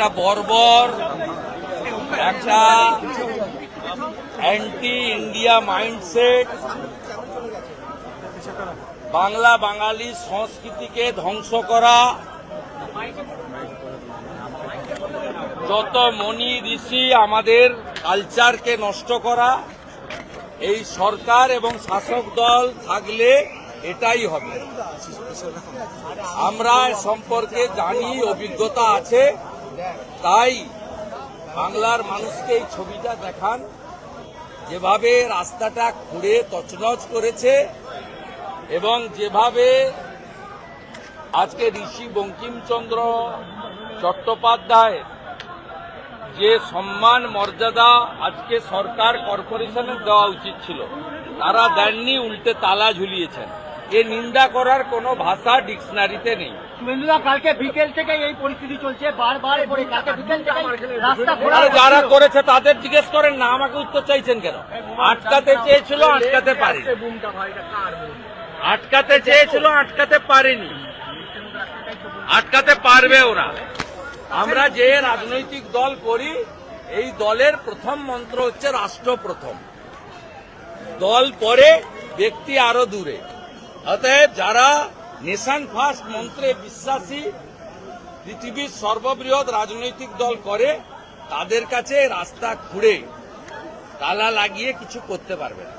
একটা বর্বর, একটা anti India mindset Bangla Bangali সংস্কৃতিকে ধ্বংস করা। যত মনি ঋষি আমাদের কালচারকে নষ্ট করা, এই সরকার এবং শাসক দল থাকলে এটাই হবে। আমরা সম্পর্কে জানি, অভিজ্ঞতা আছে। তাই বাংলার মানুষকে এই ছবিটা দেখান। যেভাবে রাস্তাটা খুঁড়ে তছনছ করেছে এবং যেভাবে আজকে ঋষি বঙ্কিমচন্দ্র চট্টোপাধ্যায় যে সম্মান, মর্যাদা আজকে সরকার কর্পোরেশনের দেওয়া উচিত ছিল, তারা দেননি, উল্টে তালা ঝুলিয়েছেন। এ নিন্দা করার কোনো ভাষা ডিকশনারিতে নেই। কালকে বিকেল থেকে এই পরিস্থিতি চলছে বারবার কালকে বিকেল থেকে রাস্তা যারা করেছে তাদের জিজ্ঞেস করেন না আমাকে উত্তর চাইছেন কেন? আটকাতে চেয়েছিল আটকাতে পারেনি। আটকাতে চেয়েছিল আটকাতে পারেনি। আটকাতে পারবে ওরা। আমরা যে রাজনৈতিক দল করি এই দলের প্রথম মন্ত্র হচ্ছে রাষ্ট্র প্রথম। দল পরে ব্যক্তি আরও দূরে। অতএব যারা নেশন ফার্স্ট মন্ত্রে বিশ্বাসী পৃথিবীর সর্ববৃহৎ রাজনৈতিক দল করে, তাদের কাছে রাস্তা খুঁড়ে, তালা লাগিয়ে কিছু করতে পারবে না।